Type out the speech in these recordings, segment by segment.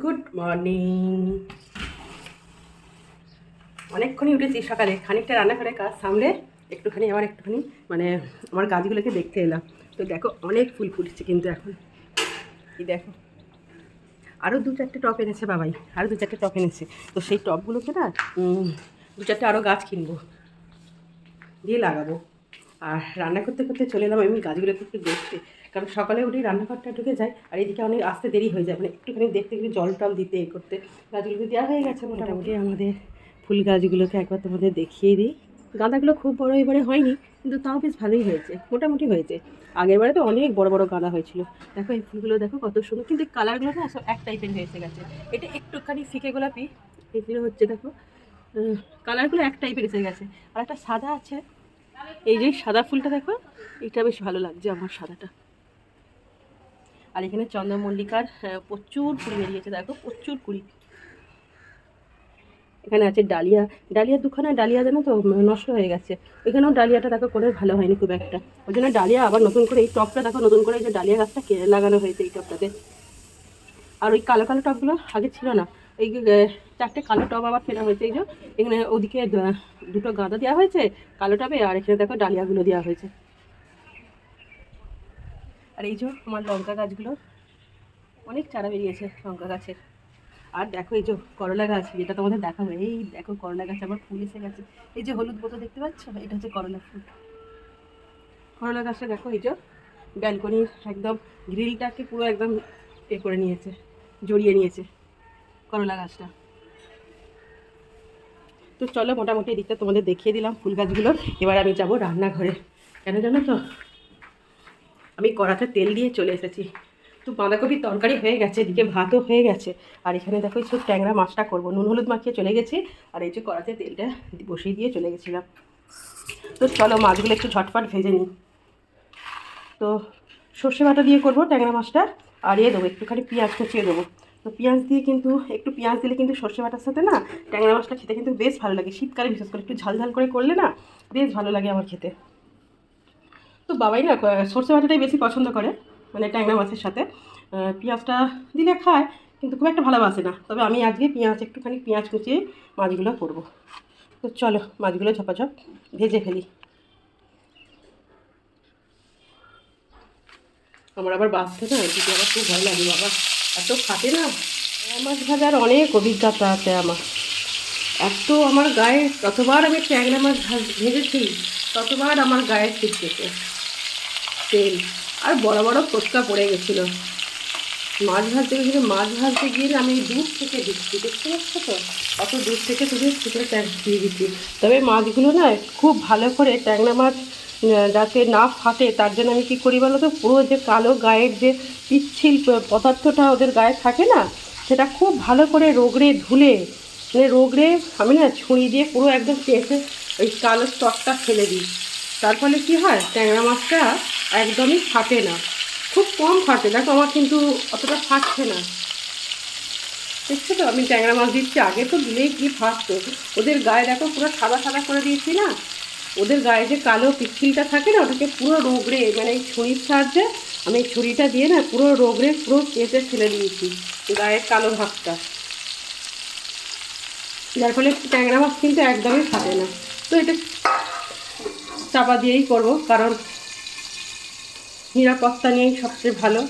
Good morning অনেকক্ষণই উঠেছি সকালে। খানিকটা রান্নাঘরে কাজ সামলে একটুখানি আবার একটুখানি মানে আমার গাছগুলোকে দেখতে এলাম। তো দেখো, অনেক ফুল ফুটেছে কিন্তু এখন। এই দেখো আরও দু চারটে টপ এনেছে বাবাই আরও দু চারটে টপ এনেছে। তো সেই টপগুলোকে না দু চারটে আরও গাছ কিনবো, দিয়ে লাগাবো। আর রান্না করতে করতে চলে এলাম, আমি গাছগুলোকে একটু দেখতে। কারণ সকালে উঠেই রান্নাঘরটা ঢুকে যায় আর এদিকে অনেক আসতে দেরি হয়ে যায়। মানে একটুখানি দেখতে একটু জল টল দিতে এ করতে। গাছগুলো দেওয়া হয়ে গেছে মোটামুটি। আমাদের ফুল গাছগুলোকে একবার তোমাদের দেখিয়ে দিই। গাঁদাগুলো খুব বড় এবারে হয়নি কিন্তু তাও বেশ ভালোই হয়েছে মোটামুটি হয়েছে। আগের বারে তো অনেক বড় বড় গাঁদা হয়েছিল। দেখো এই ফুলগুলো দেখো কত সুন্দর। কিন্তু কালারগুলো না সব এক টাইপের হয়েছে গেছে। এটা একটুখানি ফিকে গোলাপি এগুলো হচ্ছে দেখো কালারগুলো এক টাইপের এসে গেছে। আর একটা সাদা আছে। এই যে সাদা ফুলটা দেখো এটা বেশ ভালো লাগছে আমার সাদাটা। আর এখানে চন্দ্রমল্লিকার প্রচুর কুড়ি বেরিয়েছে, দেখো, প্রচুর কুড়ি। এখানে আছে ডালিয়া। ডালিয়া দুখানা ডালিয়া জানো তো নষ্ট হয়ে গেছে। ওইখানেও ডালিয়াটা দেখো করে ভালো হয়নি খুব একটা। ওই জন্য ডালিয়া আবার নতুন করে এই টপটা দেখো, নতুন করে এই যে ডালিয়া গাছটা কেড়ে লাগানো হয়েছে এই টপটাতে। আর ওই কালো কালো টপগুলো আগে ছিল না। এই চারটে কালো টব আবার ফেরা হয়েছে, এই যে, এখানে ওদিকে দুটো গাঁদা দেওয়া হয়েছে কালো টবে, আর এখানে দেখো ডালিয়াগুলো দেওয়া হয়েছে। আর এই যে আমার লঙ্কা গাছগুলো, অনেক চারা বেরিয়েছে লঙ্কা গাছের। আর দেখো এই যে করলা গাছ, যেটা তোমাদের দেখাবো। এই দেখো করলা গাছ, আমার ফুল এসে গেছে। এই যে হলুদ বোতো দেখতে পাচ্ছ? এটা হচ্ছে করলা ফুল। করলা গাছটা দেখো এই যে ব্যালকনির একদম গ্রিলটাকে পুরো একদম এ করে নিয়েছে, জড়িয়ে নিয়েছে করলা গাছটা। তো চলো মোটামুটি এদিকটা তোমাদের দেখিয়ে দিলাম ফুল গাছগুলো। এবার আমি যাব রান্নাঘরে। কেন জানো তো? আমি কড়াতে তেল দিয়ে চলে এসেছি। তো বাঁধাকপির তরকারি হয়ে গেছে, এদিকে ভাতও হয়ে গেছে। আর এখানে দেখো এই সব ট্যাংরা মাছটা করব। নুন, হলুদ মাখিয়ে চলে গেছি আর এই যে কড়াতে তেলটা বসিয়ে দিয়ে চলে গেছিলাম। তো চলো মাছগুলো একটু ঝটপট ভেজে নিই। তো সর্ষে বাটা দিয়ে করব ট্যাংরা মাছটা আর এ দেবো, একটুখানি পেঁয়াজ কুচিয়ে দেবো। তো পেঁয়াজ দিয়ে কিন্তু, একটু পেঁয়াজ দিলে কিন্তু সর্ষে বাটার সাথে না ট্যাংরা মাছটা খেতে কিন্তু বেশ ভালো লাগে। শীতকালে বিশেষ করে একটু ঝাল ঝাল করে করলে না বেশ ভালো লাগে আমার খেতে। তো বাবাই না সর্ষে বাটাটাই বেশি পছন্দ করে মানে ট্যাংরা মাছের সাথে। পেঁয়াজটা দিলে খায়, কিন্তু খুব একটা ভালোবাসে না। তবে আমি আজকে পেঁয়াজ, একটুখানি পেঁয়াজ কুচিয়ে মাছগুলো করব। তো চলো, মাছগুলো ঝপাঝপ ভেজে ফেলি। আমার আবার বাঁচতে না দিদি আবার খুব ভয় লাগে, বাবা। এত খাটে না? মাছ ভাজার অনেক অভিজ্ঞতা আছে আমার। এত আমার গায়ে, যতবার আমি ট্যাংরা মাছ ভাজ- ভেজেছি, ততবার আমার গায়ে ছিটকেছে। তেল। আর বড় বড় ফোটকা পড়ে গেছিল। মাছ ভাজতে গেলে মাছ ভাজতে গিয়ে আমি দূর থেকে দিচ্ছি। দেখতে পাচ্ছ তো? অত দূর থেকে তুমি ভিতরে ট্যাঙ্ক দিয়ে দিচ্ছি। তবে মাছগুলো না খুব ভালো করে ট্যাংরা মাছ যাতে না ফাটে, তার জন্য আমি কী করি বলো তো পুরো যে কালো গায়ের যে পিচ্ছিল পদার্থটা ওদের গায়ে থাকে না, সেটা খুব ভালো করে রোগড়ে ধুলে মানে রোগড়ে আমি না ছুঁড়ি দিয়ে পুরো একদম চেষে ওই কালো স্টকটা ফেলে দিই। তার ফলে কী হয়? ট্যাংরা মাছটা একদমই ফাটে না। খুব কম ফাটে। দেখো, আমার কিন্তু অতটা ফাটছে না। দেখছ তো? আমি ট্যাংরা মাছ দিচ্ছি। আগে তো দিলেই কি ফাটতো? ওদের গায়ে দেখো, পুরো সাদা সাদা করে দিয়েছি না? ওদের গায়ে যে কালো পিচ্ছিলটা থাকে না, ওটাকে পুরো রোগড়ে মানে এই ছুরির সাহায্যে আমি ছুরিটা দিয়ে না পুরো রোগড়ে, পুরো কেটে ফেলে দিয়েছি গায়ের কালো ভাগটা যার ফলে ট্যাংরা মাছ কিন্তু একদমই ফাটে না। তো এটা চাপা দিয়েই করব, কারণ নিরাপত্তা নিয়েই সবচেয়ে ভালো।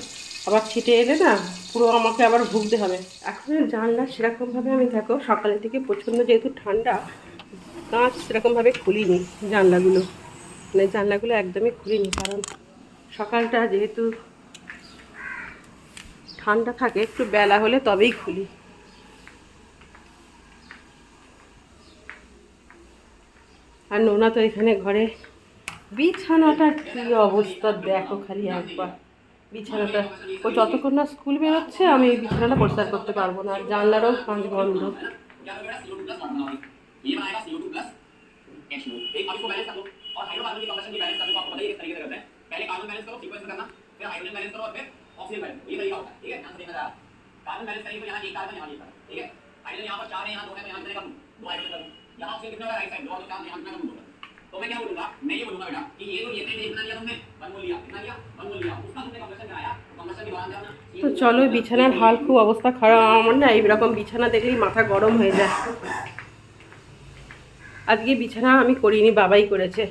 আবার ছিটে এলে না, পুরো আমাকে আবার ভুগতে হবে। এখন জানলা সেরকমভাবে আমি দেখো, সকালের থেকে প্রচণ্ড যেহেতু ঠান্ডা, কাঁচ সেরকমভাবে খুলিনি জানলাগুলো। মানে জানলাগুলো একদমই খুলিনি, কারণ সকালটা যেহেতু ঠান্ডা থাকে, একটু বেলা হলে তবেই খুলি। আর নোনা তো এখানে ঘরে বিছানাটার কি অবস্থা দেখো খালি একবার বিছানাটা ও যতক্ষণ না স্কুল বেরোচ্ছে আমি এই বিছানাটা পরিষ্কার করতে পারবো না আর জানলারও কাঁচ বন্ধ ये बनाएगा CO2 प्लस H2 एक अब इसको बैलेंस कर लो और हाइड्रोकार्बन की कंबशन की बैलेंस करने को आपको बताइए किस तरीके से करते हैं पहले कार्बन बैलेंस करो सीक्वेंस में करना फिर हाइड्रोजन बैलेंस करो और फिर ऑक्सीजन बैलेंस ये तरीका होता है ठीक है ध्यान से देखना जरा कार्बन बैलेंस करेंगे तो यहाँ एक कार्बन यहाँ एक कार्बन ठीक है हाइड्रोजन यहाँ पर चार है यहाँ दो है तो यहाँ कितने कम दो हाइड्रोजन करूँ यहाँ ऑक्सीजन कितने होगा राइट साइड दो और दो चार यहाँ कितना कम दो तो मैं क्या बोलूंगा मैं ये बोलूंगा बेटा कि ये जो ये तेल इतना लिया तुमने वन मोल लिया कितना लिया वन मोल लिया उसका तुमने कंप्रेशन कराया तो कंप्रेशन के दौरान जाना তো চলো বিছানার হাল খুব অবস্থা খারাপ আমার না এইরকম বিছানা দেখলেই মাথা গরম হয়ে যায় আজকে বিছানা আমি করিনি বাবাই করেছে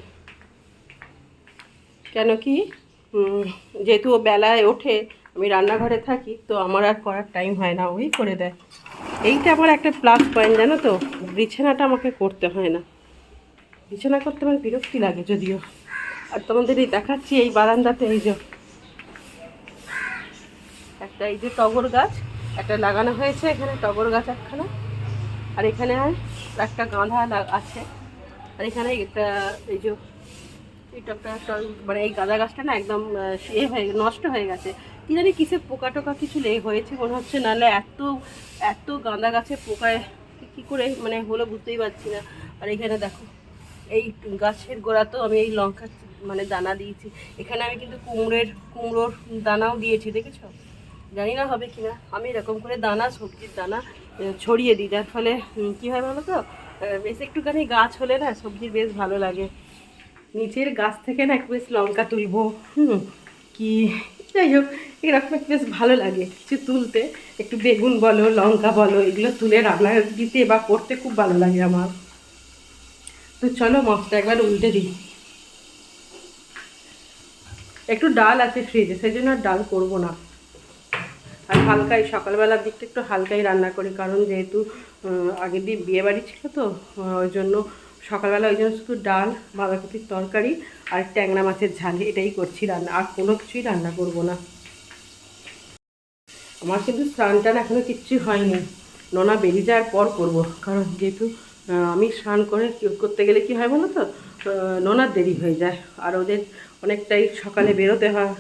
কেন কি উম, যেহেতু ও বেলায় ওঠে আমি রান্নাঘরে থাকি তো আমার আর করার টাইম হয় না ওই করে দেয় এইটা আমার একটা প্লাস পয়েন্ট জানো তো বিছানাটা আমাকে করতে হয় না বিছানা করতে আমার বিরক্তি লাগে যদিও। আর তোমাদের এই দেখাচ্ছি এই বারান্দাতে এই যে একটা এই যে টগর গাছ, একটা লাগানো হয়েছে এখানে, টগর গাছ একখানা। আর এখানে একটা গাঁধা আছে। আর এখানে একটা এই যে এটা একটা মানে এই গাঁদা গাছটা না একদম এ হয়ে নষ্ট হয়ে গেছে। কি জানি কিসে পোকা টোকা কিছু লে হয়েছে মনে হচ্ছে, নাহলে এত এত গাঁদা গাছে পোকায় কী করে মানে হলো বুঝতেই পারছি না। আর এখানে দেখো এই গাছের গোড়াতেও আমি এই লঙ্কা মানে দানা দিয়েছি। এখানে আমি কিন্তু কুমড়োর কুমড়োর দানাও দিয়েছি, দেখেছ? জানি না হবে কিনা। আমি এরকম করে দানা, সবজির দানা ছড়িয়ে দিই। যার ফলে কী হয় বলো তো? বেশ একটুখানি গাছ হলে না সবজির বেশ ভালো লাগে। নিচের গাছ থেকে না বেশ লঙ্কা তুলবো। হুম, কি? যাই হোক, এরকম বেশ ভালো লাগে কিছু তুলতে। একটু বেগুন বলো, লঙ্কা বলো, এগুলো তুলে রান্না দিতে বা করতে খুব ভালো লাগে আমার। তো চলো মাছটা একবার উল্টে দিই। একটু ডাল আছে ফ্রিজে সেই জন্য আর ডাল করব না। আর হালকাই, সকালবেলার দিকটা একটু হালকাই রান্না করি, কারণ যেহেতু আগের দিন বিয়ে বাড়ি ছিল তো ওই জন্য সকালবেলা ওই জন্য শুধু ডাল, বাঁধাকপির তরকারি আর ট্যাংরা মাছের ঝাল, এটাই করছি রান্না, আর কোনো কিছুই রান্না করব না। আমার কিন্তু স্নান টান এখনও কিচ্ছু হয়নি। নোনা বেরিয়ে যাওয়ার পর করব, কারণ যেহেতু আমি স্নান করে করতে গেলে কি হয় বলো তো? নোনার দেরি হয়ে যায়। আর ওদের অনেকটাই সকালে বেরোতে হয়।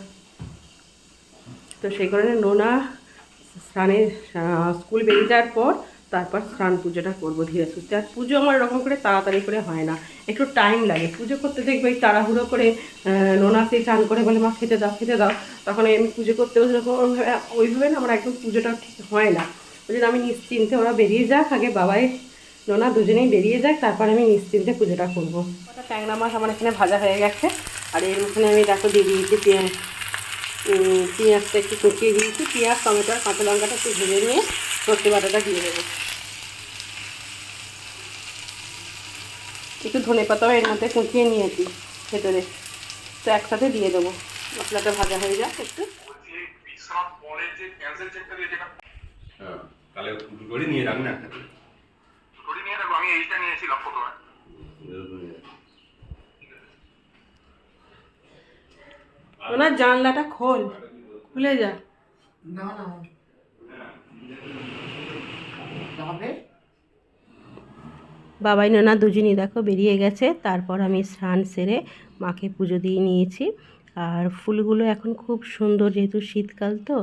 তো সেই কারণে নোনা স্নানে স্কুল বেরিয়ে যাওয়ার পর তারপর স্নান পুজোটা করব ধীরে সুস্থে। আর পুজো আমার এরকম করে তাড়াতাড়ি করে হয় না। একটু টাইম লাগে। পুজো করতে দেখবে ওই তাড়াহুড়ো করে আহ, নোনা সেই চান করে বলে মা খেতে দাও খেতে দাও। তখন আমি পুজো করতে ওইভাবে ওইভাবে না আমার একদম পুজোটা ঠিক হয় না। ওই জন্য আমি নিশ্চিন্তে ওরা বেরিয়ে যাক। আগে বাবাই নোনা দুজনেই বেরিয়ে যাক তারপর আমি নিশ্চিন্তে পুজোটা করব। ওটা ট্যাংরা মাছ আমার এখানে ভাজা হয়ে গেছে। আর এর মধ্যে আমি দেখো দিয়ে দিয়েছি পেঁয়াজ। পেঁয়াজটা একটু কুচিয়ে দিয়েছি। পেঁয়াজ টমেটো কাঁচা লঙ্কাটা একটু ভেজে নিয়ে সর্ষে বাটাটা দিয়ে দেবো। একটু ধনে পাতাও এর মধ্যে কুচিয়ে নিয়েছি ভেতরে। তো একসাথে দিয়ে দেবো। মশলাটা ভাজা হয়ে যাক একটু। যেটা হ্যাঁ দুটোরই নিয়ে রাখ না একটা নিয়ে রাখব আমি এইটা নিয়েছিলাম প্রথমে। ওনার জানলাটা খোল খুলে যা। না না। তবে? বাবাই নানা দুজনই দেখো বেরিয়ে গেছে তারপর আমি স্নান সেরে মাকে পুজো দিয়ে নিয়েছি। আর ফুলগুলো এখন খুব সুন্দর যেহেতু শীতকাল তো,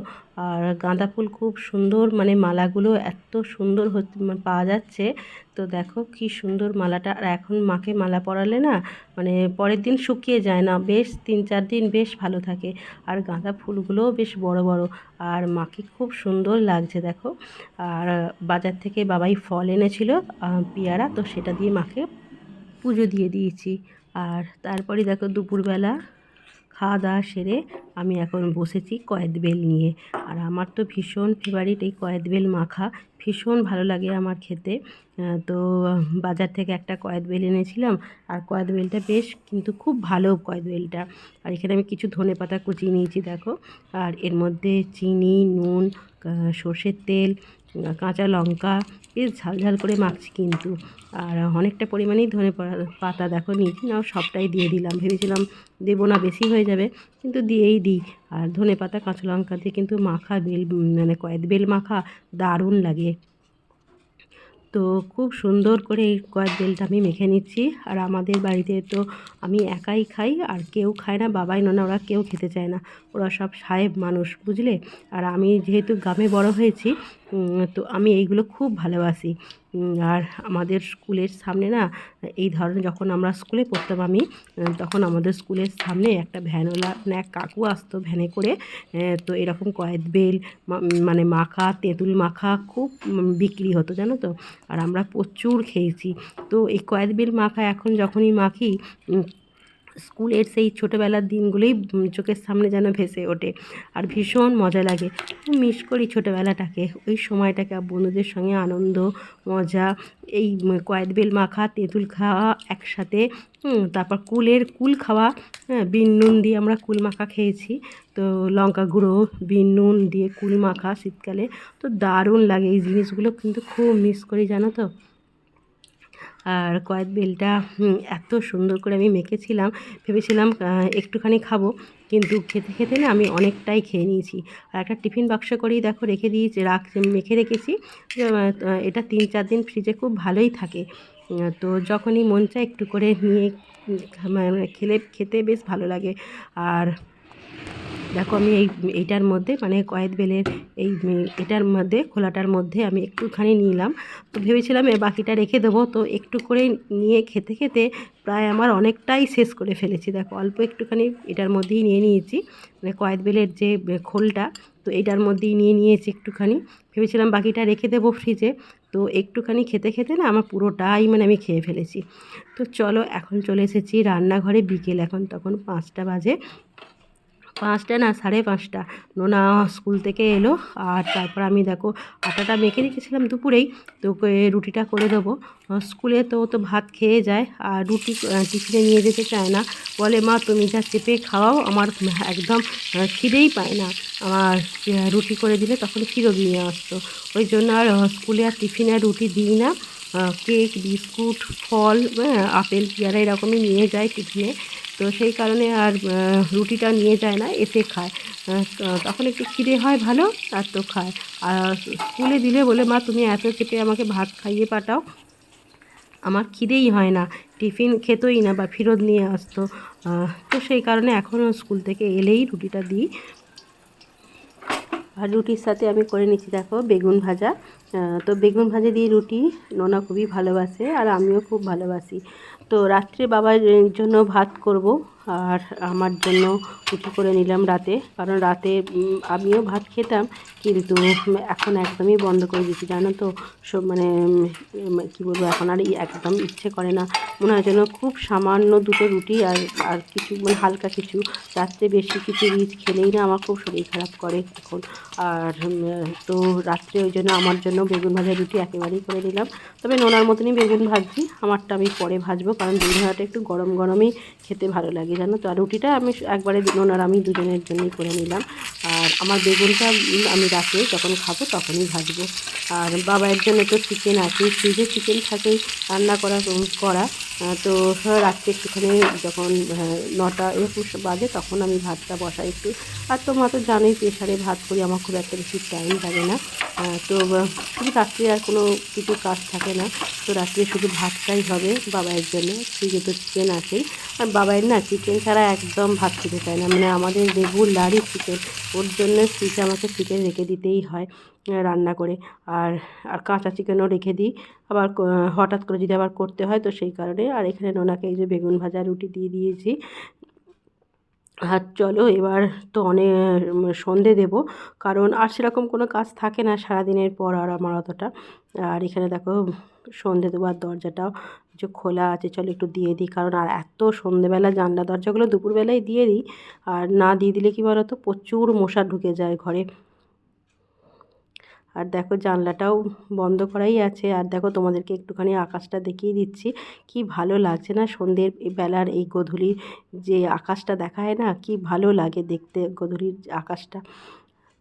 আর গাঁদা ফুল খুব সুন্দর মানে মালাগুলো এত সুন্দর মানে পাওয়া যাচ্ছে। তো দেখো কি সুন্দর মালাটা, আর এখন মাকে মালা পরালে না মানে পরের দিন শুকিয়ে যায় না, বেশ তিন চার দিন বেশ ভালো থাকে। আর গাঁদা ফুলগুলোও বেশ বড় বড়, আর মাকে খুব সুন্দর লাগছে দেখো। আর বাজার থেকে বাবাই ফল এনেছিল পেয়ারা, তো সেটা দিয়ে মাকে পুজো দিয়ে দিয়েছি। আর তারপরে দেখো দুপুরবেলা খাওয়া দাওয়া সেরে আমি এখন বসেছি কয়েদ বেল নিয়ে। আর আমার তো ভীষণ ফেভারিট এই কয়েদ বেল মাখা। ভীষণ ভালো লাগে আমার খেতে। তো বাজার থেকে একটা কয়েদ বেল এনেছিলাম। আর কয়েদ বেলটা বেশ কিন্তু খুব ভালো কয়েদ বেলটা। আর এখানে আমি কিছু ধনে পাতা কুচিয়ে নিয়েছি, দেখো। আর এর মধ্যে চিনি, নুন সর্ষের তেল কাঁচা লঙ্কা, বেশ ঝাল ঝাল করে মাখছি কিন্তু। আর অনেকটা পরিমাণেই ধনে পাতা দেখো নিয়েছি না সবটাই দিয়ে দিলাম। ভেবেছিলাম দেবো না, বেশি হয়ে যাবে, কিন্তু দিয়েই দিই। আর ধনে পাতা, কাঁচা লঙ্কা দিয়ে কিন্তু মাখা, বেল মানে কয়েক বেল মাখা দারুণ লাগে। তো খুব সুন্দর করে এই কয়েক বেলটা আমি মেখে নিচ্ছি। আর আমাদের বাড়িতে তো আমি একাই খাই, আর কেউ খায় না, বাবাই ননা ওরা কেউ খেতে চায় না। ওরা সব সাহেব মানুষ, বুঝলে? আর আমি যেহেতু গ্রামে বড় হয়েছি তো আমি এইগুলো খুব ভালোবাসি। আর আমাদের স্কুলের সামনে না, এই ধরনের যখন আমরা স্কুলে পড়তাম আমি তখন আমাদের স্কুলের সামনে একটা ভ্যানওয়ালা মানে এক কাকু আসতো ভ্যানে করে তো এরকম কয়েদ বেল মানে মাখা, তেঁতুল মাখা খুব বিক্রি হতো, জানো তো? আর আমরা প্রচুর খেয়েছি। তো এই কয়েদ বেল মাখা এখন যখনই মাখি স্কুলের সেই ছোটোবেলার দিনগুলোই চোখের সামনে যেন ভেসে ওঠে। আর ভীষণ মজা লাগে। মিস করি ছোটোবেলাটাকে। ওই সময়টাকে বন্ধুদের সঙ্গে আনন্দ, মজা, এই কয়েদ বেল মাখা, তেঁতুল খাওয়া একসাথে তারপর কুলের কুল খাওয়া হ্যাঁ বিন নুন দিয়ে আমরা কুল মাখা খেয়েছি। তো লঙ্কা গুঁড়ো, বিন নুন দিয়ে কুল মাখা শীতকালে। তো দারুণ লাগে এই জিনিসগুলো। কিন্তু খুব মিস করি, জানো তো? আর কয়েক বেলটা এত সুন্দর করে আমি মেখেছিলাম, ভেবেছিলাম একটুখানি খাব, কিন্তু খেতে খেতে না আমি অনেকটাই খেয়ে নিয়েছি। আর একটা টিফিন বাক্স করেই দেখো রেখে দিয়েছি, রাখ, মেখে রেখেছি এটা তিন চার দিন ফ্রিজে খুব ভালোই থাকে। তো যখনই মন চায় একটু করে নিয়ে মানে খেলে, খেতে বেশ ভালো লাগে। আর দেখো আমি এই, এইটার মধ্যে মানে কয়েদ বেলের এই, এটার মধ্যে খোলাটার মধ্যে আমি একটুখানি নিলাম। তো ভেবেছিলাম এ বাকিটা রেখে দেবো। তো একটু করে নিয়ে খেতে খেতে প্রায় আমার অনেকটাই শেষ করে ফেলেছি। দেখো অল্প একটুখানি এটার মধ্যেই নিয়ে নিয়েছি। মানে কয়েদ বেলের যে খোলটা, তো এটার মধ্যেই নিয়ে নিয়েছি একটুখানি। ভেবেছিলাম বাকিটা রেখে দেবো ফ্রিজে। তো একটুখানি খেতে খেতে না আমার পুরোটাই মানে আমি খেয়ে ফেলেছি। তো চলো এখন চলে এসেছি রান্নাঘরে। বিকেল এখন তখন পাঁচটা বাজে। পাঁচটা না সাড়ে পাঁচটা। নোনা স্কুল থেকে এলো আর তারপর আমি দেখো আটাটা মেখে রেখেছিলাম দুপুরেই তো রুটিটা করে দেবো। স্কুলে তো তো ভাত খেয়ে যায় আর রুটি টিফিনে নিয়ে যেতে চায় না। বলে মা তুমি যা চেপে খাওয়াও আমার একদম খিদেই পায় না। আমার রুটি করে দিলে তখন ফিরত নিয়ে আসতো। ওই জন্য আর স্কুলে আর টিফিনে রুটি দিই না। কেক বিস্কুট ফল হ্যাঁ, আপেল পেয়ারা এরকমই নিয়ে যায় টিফিনে। তো সেই কারণে আর রুটিটা নিয়ে যায় না, এসে খায়। তখন একটু খিদে হয় ভালো, আর তো খায়। আর স্কুলে দিলে বলে, মা, তুমি এত চেপে আমাকে ভাত খাইয়ে পাঠাও। আমার খিদেই হয় না, টিফিন খেতোই না বা ফেরত নিয়ে আসতো। তো সেই কারণে এখনও স্কুল থেকে এলেই রুটিটা দিই। আর রুটির সাথে আমি করে নিচ্ছি, দেখো, বেগুন ভাজা। তো বেগুন ভাজা দিয়ে রুটি নোনা খুবই ভালোবাসে, আর আমিও খুব ভালোবাসি। তো রাত্রে বাবার জন্য ভাত করব। আর আমার জন্য রুটি করে নিলাম রাতে। কারণ রাতে আমিও ভাত খেতাম, কিন্তু এখন একদমই বন্ধ করে দিয়েছি, জানো তো? সব মানে কী বলব এখন আর একদম ইচ্ছে করে না। মনে হয় যেন খুব সামান্য দুটো রুটি আর আর কিছু মানে হালকা কিছু রাত্রে বেশি কিছু রিচ খেলেই না আমার খুব শরীর খারাপ করে এখন। আর তো রাত্রে ওই জন্য আমার জন্য বেগুন ভাজা রুটি একেবারেই করে দিলাম তবে নোনার মতনই বেগুন ভাজছি, আমারটা আমি পরে ভাজবো, কারণ বেগুন ভাজাটা একটু গরম গরমই খেতে ভালো লাগে। জানো? তো আর রুটিটা আমি একবারে ওনার আমি দুজনের জন্যই করে নিলাম। আর আমার বেগুনটা আমি রাতে যখন খাব তখনই ভাজবো। আর বাবার জন্য তো চিকেন আছে ফ্রিজে চিকেন থাকেই রান্না করা করা। তো রাত্রে একটুখানি যখন নটা একুশ বাজে তখন আমি ভাতটা বসাই একটু। আর তোমরা তো জানোই প্রেশারে ভাত করি আমার খুব একটা বেশি টাইম লাগে না। তো শুধু রাত্রে আর কোনো কিছু কাজ থাকে না। তো রাত্রে শুধু ভাতটাই হবে বাবাইয়ের জন্য। ফ্রিজে তো চিকেন আছেই। আর বাবাইয়ের না চিকেন ছাড়া একদম ভাত খেতে চায় না। মানে আমাদের রেগুলারই চিকেন ওর জন্য ফ্রিজে আমাকে চিকেন রেখে দিতেই হয় রান্না করে। আর আর কাঁচা চিকেনও রেখে দিই। আবার হঠাৎ করে যদি আবার করতে হয় তো সেই কারণে। আর এখানে নোনাকে এই যে বেগুন ভাজা রুটি দিয়ে দিয়েছি। আর চলো এবার তো অনেক সন্ধে দেব। কারণ আর সেরকম কোনো কাজ থাকে না সারাদিনের পর আর আমার অতটা। আর এখানে দেখো, সন্ধে দেবো আর দরজাটাও যে খোলা আছে, চলো একটু দিয়ে দিই। কারণ আর এত সন্ধেবেলা জানলা দরজাগুলো দুপুরবেলায় দিয়ে দিই। আর না দিয়ে দিলে কি বলো তো প্রচুর মশা ঢুকে যায় ঘরে। আর দেখো জানলাটাও বন্ধ করাই আছে। আর দেখো তোমাদেরকে একটুখানি আকাশটা দেখিয়ে দিচ্ছি। কি ভালো লাগছে না সন্ধ্যের বেলার এই গধূলির যে আকাশটা দেখা হয় না, কি ভালো লাগে দেখতে গধূলির আকাশটা।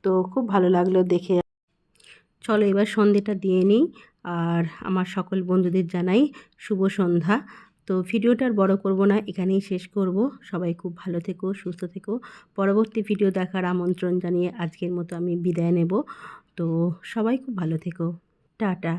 তো খুব ভালো লাগল দেখে। চলো এবার সন্ধেটা দিয়ে নিই আর আমার সকল বন্ধুদের জানাই শুভ সন্ধ্যা। তো ভিডিওটা আর বড় করব না, এখানেই শেষ করব। সবাই খুব ভালো থেকো, সুস্থ থেকো। পরবর্তী ভিডিও দেখার আমন্ত্রণ জানিয়ে আজকের মতো আমি বিদায় নেব। তো সবাই খুব ভালো থেকো। টাটা।